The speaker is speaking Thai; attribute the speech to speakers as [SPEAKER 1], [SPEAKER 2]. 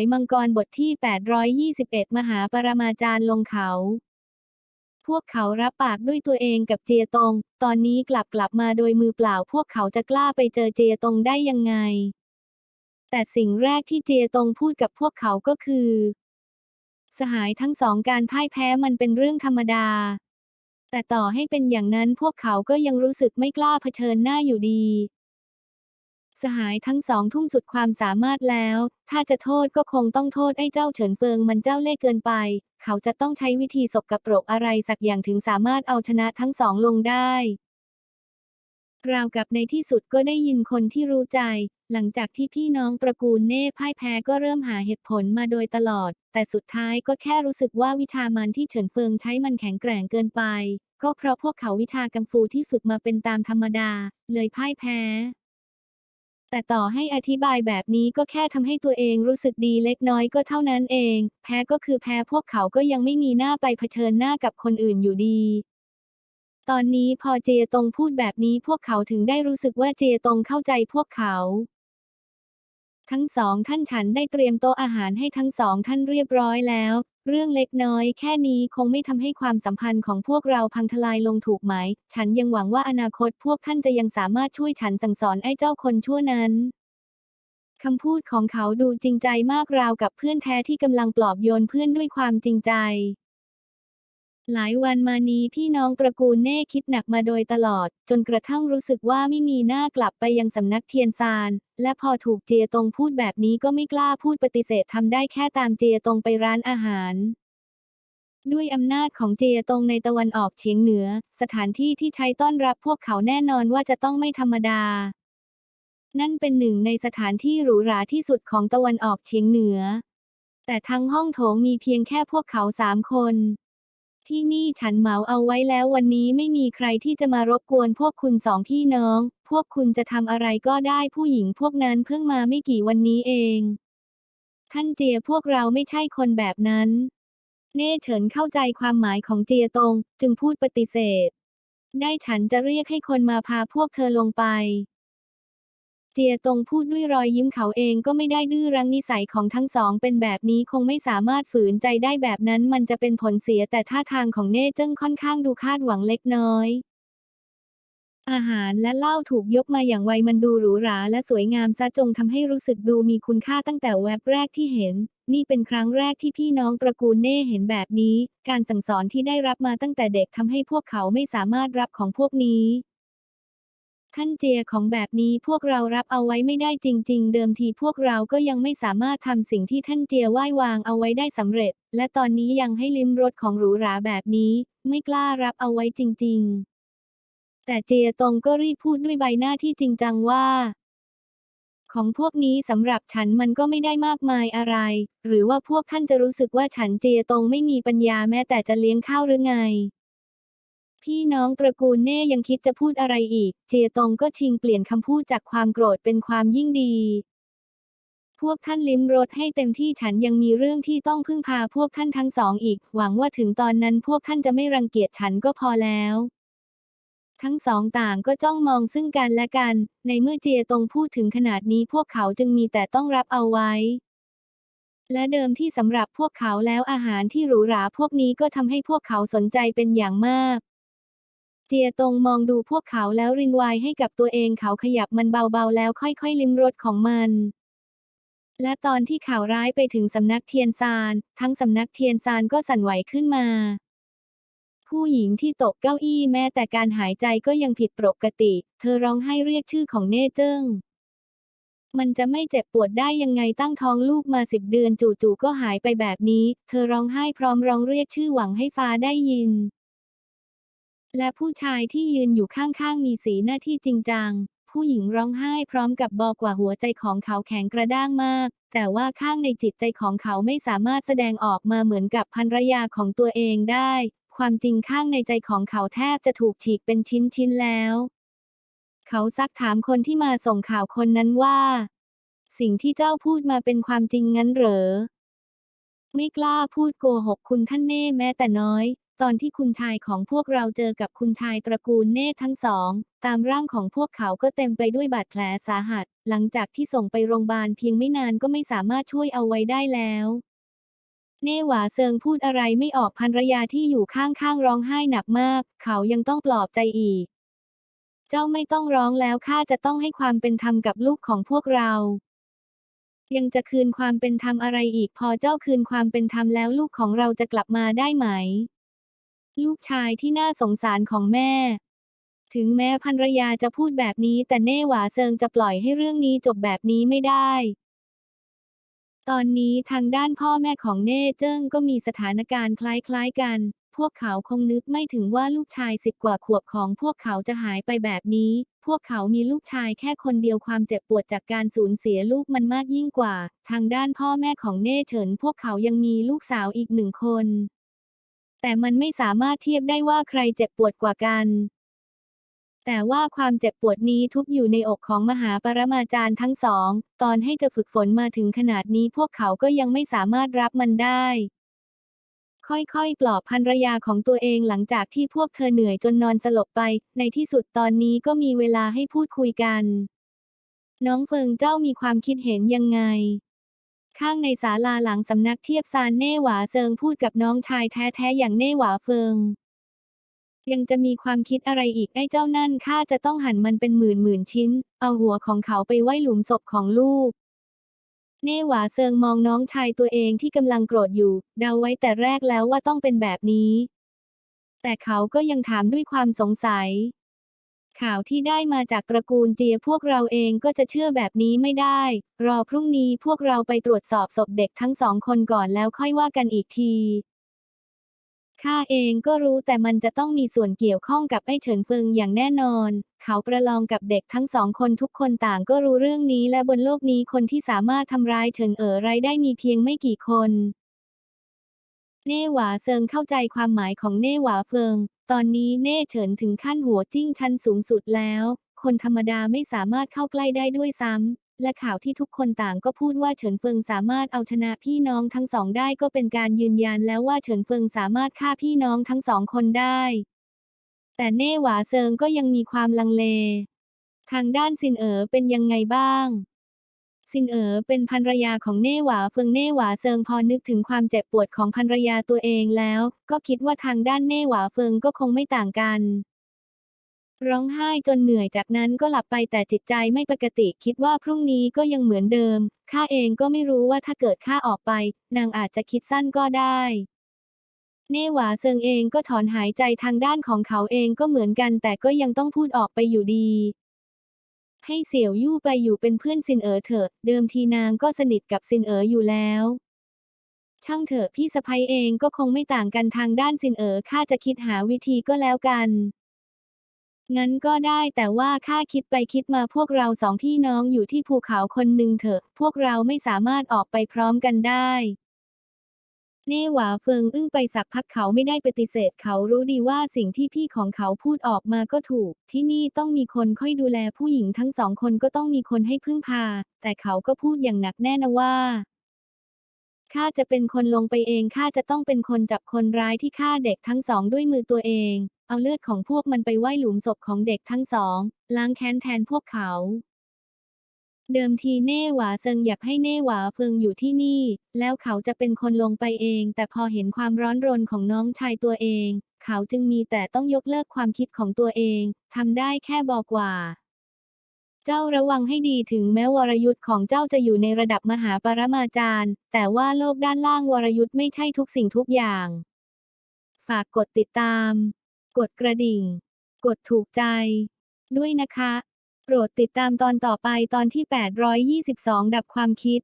[SPEAKER 1] ยมังกรบทที่ 821 มหาปรมาจารย์ลงเขา พวกเขารับปากด้วยตัวเองกับเจียตง ตอนนี้กลับกลับมาโดยมือเปล่า พวกเขาจะกล้าไปเจอเจียตงได้ยังไง แต่สิ่งแรกที่เจียตงพูดกับพวกเขาก็คือ สหายทั้งสองการพ่ายแพ้มันเป็นเรื่องธรรมดา แต่ต่อให้เป็นอย่างนั้นพวกเขาก็ยังรู้สึกไม่กล้าเผชิญหน้าอยู่ดี หายทั้งสองทุ่มสุดความสามารถแล้ว ถ้าจะโทษก็คงต้องโทษไอ้เจ้าเฉินเฟิงมันเจ้าเล่ห์เกินไป เขาจะต้องใช้วิธีสกปรกอะไรสักอย่างถึงสามารถเอาชนะทั้งสองลงได้ราวกับในที่สุดก็ได้ยินคนที่รู้ใจ หลังจากที่พี่น้องตระกูลเน่พ่ายแพ้ก็เริ่มหาเหตุผลมาโดยตลอด แต่สุดท้ายก็แค่รู้สึกว่าวิชามันที่เฉินเฟิงใช้มันแข็งแกร่งเกินไป ก็เพราะพวกเขาวิชากังฟูที่ฝึกมาเป็นตามธรรมดา เลยพ่ายแพ้ แต่ต่อให้อธิบายแบบนี้ก็แค่ทำให้ตัวเองรู้สึกดีเล็กน้อยก็เท่านั้นเอง แพ้ก็คือแพ้พวกเขาก็ยังไม่มีหน้าไปเผชิญหน้ากับคนอื่นอยู่ดี ตอนนี้พอเจตงพูดแบบนี้พวกเขาถึงได้รู้สึกว่าเจตงเข้าใจพวกเขา ทั้งสองท่านฉันได้เตรียมโต๊ะอาหารให้ทั้งสองท่านเรียบร้อยแล้ว เรื่องเล็กน้อยแค่นี้คงไม่ทำให้ความสัมพันธ์ของพวกเราพังทลายลงถูกไหม ฉันยังหวังว่าอนาคตพวกท่านจะยังสามารถช่วยฉันสั่งสอนไอ้เจ้าคนชั่วนั้นคำพูดของเขาดูจริงใจมากราวกับเพื่อนแท้ที่กำลังปลอบโยนเพื่อนด้วยความจริงใจ หลายวันมานี้พี่น้องตระกูลเน่คิดหนักมาโดยตลอด จนกระทั่งรู้สึกว่าไม่มีหน้ากลับไปยังสำนักเทียนซาน และพอถูกเจียตงพูดแบบนี้ก็ไม่กล้าพูดปฏิเสธทำได้แค่ตามเจียตงไปร้านอาหาร ด้วยอำนาจของเจียตงในตะวันออกเฉียงเหนือ สถานที่ที่ใช้ต้อนรับพวกเขาแน่นอนว่าจะต้องไม่ธรรมดา นั่นเป็นหนึ่งในสถานที่หรูหราที่สุดของตะวันออกเฉียงเหนือ แต่ทั้งห้องโถงมีเพียงแค่พวกเขาสามคน ที่นี่ฉันเหมาเอาไว้แล้ววันนี้ไม่มีใครที่จะมารบกวนพวกคุณสองพี่น้อง พวกคุณจะทำอะไรก็ได้ผู้หญิงพวกนั้นเพิ่งมาไม่กี่วันนี้เอง ท่านเจียพวกเราไม่ใช่คนแบบนั้น เน่เฉินเข้าใจความหมายของเจียตงจึงพูดปฏิเสธ ได้ฉันจะเรียกให้คนมาพาพวกเธอลงไป เจียตงพูดด้วยรอยยิ้มเขาเองก็ไม่ได้ดื้อรั้งนิสัยของทั้งสองเป็นแบบนี้คงไม่สามารถฝืนใจได้แบบนั้นมันจะเป็นผลเสียแต่ท่าทางของเน่เจิ้งค่อนข้างดูคาดหวังเล็กน้อย อาหารและเหล้าถูกยกมาอย่างไวมันดูหรูหราและสวยงามซะจงทำให้รู้สึกดูมีคุณค่าตั้งแต่แวบแรกที่เห็น นี่เป็นครั้งแรกที่พี่น้องตระกูลเน่เห็นแบบนี้ การสั่งสอนที่ได้รับมาตั้งแต่เด็กทำให้พวกเขาไม่สามารถรับของพวกนี้ ท่านเจียของแบบนี้พวกเรารับเอาไว้ไม่ได้จริง ๆ เดิมทีพวกเราก็ยังไม่สามารถทำสิ่งที่ท่านเจียไหว้วางเอาไว้ได้สำเร็จ และตอนนี้ยังให้ลิ้มรสของหรูหราแบบนี้ ไม่กล้ารับเอาไว้จริง ๆ แต่เจียตงก็รีบพูดด้วยใบหน้าที่จริงจังว่า ของพวกนี้สำหรับฉันมันก็ไม่ได้มากมายอะไร หรือว่าพวกท่านจะรู้สึกว่าฉันเจียตงไม่มีปัญญาแม้แต่จะเลี้ยงข้าวหรือไง พี่น้องตระกูลเน่ยังคิดจะพูดอะไรอีก เจียตงก็ชิงเปลี่ยนคำพูดจากความโกรธเป็นความยิ่งดี พวกท่านลิ้มรสให้เต็มที่ฉันยังมีเรื่องที่ต้องพึ่งพาพวกท่านทั้งสองอีก หวังว่าถึงตอนนั้นพวกท่านจะไม่รังเกียจฉันก็พอแล้ว ทั้งสองต่างก็จ้องมองซึ่งกันและกัน ในเมื่อเจียตงพูดถึงขนาดนี้พวกเขาจึงมีแต่ต้องรับเอาไว้และเดิมที่สำหรับพวกเขาแล้วอาหารที่หรูหราพวกนี้ก็ทำให้พวกเขาสนใจเป็นอย่างมาก เจียตงมองดูพวกเขาแล้วรินวายให้กับตัวเองเขาขยับมันเบาๆแล้วค่อยๆลิ้มรสของมัน และตอนที่ข่าวร้ายไปถึงสำนักเทียนซาน ทั้งสำนักเทียนซานก็สั่นไหวขึ้นมา ผู้หญิงที่ตกเก้าอี้แม้แต่การหายใจก็ยังผิดปกติ เธอร้องไห้เรียกชื่อของเน่เจิ้งมันจะไม่เจ็บปวดได้ยังไงตั้งท้องลูกมาสิบเดือนจู่ๆก็หายไปแบบนี้ เธอร้องไห้พร้อมร้องเรียกชื่อหวังให้ฟ้าได้ยิน และผู้ชายที่ยืนอยู่ข้างๆ มีสีหน้าที่จริงจัง ผู้หญิงร้องไห้พร้อมกับบอกว่าหัวใจของเขาแข็งกระด้างมาก แต่ว่าข้างในจิตใจของเขาไม่สามารถแสดงออกมาเหมือนกับภรรยาของตัวเองได้ ความจริงข้างในใจของเขาแทบจะถูกฉีกเป็นชิ้นๆแล้ว เขาซักถามคนที่มาส่งข่าวคนนั้นว่า สิ่งที่เจ้าพูดมาเป็นความจริงงั้นเหรอ ไม่กล้าพูดโกหกคุณท่านเน่แม้แต่น้อย ตอนที่คุณชายของพวกเราเจอกับคุณชายตระกูลเนธทั้งสอง ตามร่างของพวกเขาก็เต็มไปด้วยบาดแผลสาหัส หลังจากที่ส่งไปโรงพยาบาลเพียงไม่นานก็ไม่สามารถช่วยเอาไว้ได้แล้วเน่หวาเซิงพูดอะไรไม่ออกภรรยาที่อยู่ข้างๆร้องไห้หนักมาก เขายังต้องปลอบใจอีก เจ้าไม่ต้องร้องแล้วข้าจะต้องให้ความเป็นธรรมกับลูกของพวกเรา ยังจะคืนความเป็นธรรมอะไรอีกพอเจ้าคืนความเป็นธรรมแล้วลูกของเราจะกลับมาได้ไหม ลูกชายที่น่าสงสารของแม่ ถึงแม้ภรรยาจะพูดแบบนี้ แต่เน่หวาเซิงจะปล่อยให้เรื่องนี้จบแบบนี้ไม่ได้ ตอนนี้ทางด้านพ่อแม่ของเน่เจิ้งก็มีสถานการณ์คล้ายๆกัน พวกเขาคงนึกไม่ถึงว่าลูกชายสิบกว่าขวบของพวกเขาจะหายไปแบบนี้ พวกเขามีลูกชายแค่คนเดียวความเจ็บปวดจากการสูญเสียลูกมันมากยิ่งกว่า ทางด้านพ่อแม่ของเน่เฉิน พวกเขายังมีลูกสาวอีกหนึ่งคน แต่มันไม่สามารถเทียบได้ว่าใครเจ็บปวดกว่ากัน แต่ว่าความเจ็บปวดนี้ทุกอยู่ในอกของมหาปรมาจารย์ทั้งสอง ตอนให้จะฝึกฝนมาถึงขนาดนี้พวกเขาก็ยังไม่สามารถรับมันได้ ค่อยๆ ปลอบภรรยาของตัวเองหลังจากที่พวกเธอเหนื่อยจนนอนสลบไป ในที่สุดตอนนี้ก็มีเวลาให้พูดคุยกัน น้องเฟิงเจ้ามีความคิดเห็นยังไง ข้างในศาลาหลังสำนักเทียบซานเน่หวาเซิงพูดกับน้องชายแท้ๆอย่างเน่หวาเฟิง ยังจะมีความคิดอะไรอีกไอ้เจ้านั่นข้าจะต้องหั่นมันเป็นหมื่นหมื่นชิ้น เอาหัวของเขาไปไว้หลุมศพของลูก เน่หวาเซิงมองน้องชายตัวเองที่กำลังโกรธอยู่ เดาไว้แต่แรกแล้วว่าต้องเป็นแบบนี้ แต่เขาก็ยังถามด้วยความสงสัย ข่าวที่ได้มาจากตระกูลเจียพวกเราเองก็จะเชื่อแบบนี้ไม่ได้ รอพรุ่งนี้พวกเราไปตรวจสอบศพเด็กทั้งสองคนก่อนแล้วค่อยว่ากันอีกทีข้าเองก็รู้แต่มันจะต้องมีส่วนเกี่ยวข้องกับไอ้เฉินเฟิงอย่างแน่นอน เขาประลองกับเด็กทั้งสองคนทุกคนต่างก็รู้เรื่องนี้และบนโลกนี้คนที่สามารถทำร้ายเฉินเอ๋อไรได้มีเพียงไม่กี่คน เน่หวาเซิงเข้าใจความหมายของเน่หวาเฟิง ตอนนี้เน่เฉินถึงขั้นหัวจิ้งชั้นสูงสุดแล้ว คนธรรมดาไม่สามารถเข้าใกล้ได้ด้วยซ้ำ และข่าวที่ทุกคนต่างก็พูดว่าเฉินเฟิงสามารถเอาชนะพี่น้องทั้งสองได้ก็เป็นการยืนยันแล้วว่าเฉินเฟิงสามารถฆ่าพี่น้องทั้งสองคนได้ แต่เน่หวาเซิงก็ยังมีความลังเล ทางด้านซินเอ๋อเป็นยังไงบ้าง ซินเอ๋อเป็นภรรยาของเน่หวาเฟิงเน่หวาเซิงพอนึกถึงความเจ็บปวดของภรรยาตัวเองแล้ว ก็คิดว่าทางด้านเน่หวาเฟิงก็คงไม่ต่างกัน ร้องไห้จนเหนื่อยจากนั้นก็หลับไปแต่จิตใจไม่ปกติคิดว่าพรุ่งนี้ก็ยังเหมือนเดิมข้าเองก็ไม่รู้ว่าถ้าเกิดข้าออกไป นางอาจจะคิดสั้นก็ได้เน่หวาเซิงเองก็ถอนหายใจทางด้านของเขาเองก็เหมือนกัน แต่ก็ยังต้องพูดออกไปอยู่ดี ให้เสี่ยวยู่ไปอยู่เป็นเพื่อนซินเอ๋อเถอะ เดิมทีนางก็สนิทกับซินเอ๋ออยู่แล้ว ช่างเถอะพี่สะพ้ยเองก็คงไม่ต่างกันทางด้านซินเอ๋อข้าจะคิดหาวิธีก็แล้วกันงั้นก็ได้แต่ว่าข้าคิดไปคิดมาพวกเราสองพี่น้องอยู่ที่ภูเขาคนหนึ่งเถอะ พวกเราไม่สามารถออกไปพร้อมกันได้ เน่หวาเฟิงอึ้งไปสักพักเขาไม่ได้ปฏิเสธเขารู้ดีว่าสิ่งที่พี่ของเขาพูดออกมาก็ถูก ที่นี่ต้องมีคนค่อยดูแลผู้หญิงทั้งสองคนก็ต้องมีคนให้พึ่งพา แต่เขาก็พูดอย่างหนักแน่นะว่าข้าจะเป็นคนลงไปเองข้าจะต้องเป็นคนจับคนร้ายที่ฆ่าเด็กทั้งสองด้วยมือตัวเอง เอาเลือดของพวกมันไปไว้หลุมศพของเด็กทั้งสองล้างแค้นแทนพวกเขา เดิมทีเน่หวาเซิงอยากให้เน่หวาเฟิงอยู่ที่นี่ แล้วเขาจะเป็นคนลงไปเอง แต่พอเห็นความร้อนรนของน้องชายตัวเอง เขาจึงมีแต่ต้องยกเลิกความคิดของตัวเองทำได้แค่บอกว่า เจ้าระวังให้ดีถึงแม้วรยุทธ์ของเจ้าจะอยู่ในระดับมหาปรมาจารย์ แต่ว่าโลกด้านล่างวรยุทธ์ไม่ใช่ทุกสิ่งทุกอย่าง ฝากกดติดตาม กดกระดิ่ง กดถูกใจ ด้วยนะคะ โปรดติดตามตอนต่อไปตอนที่ 822 ดับความคิด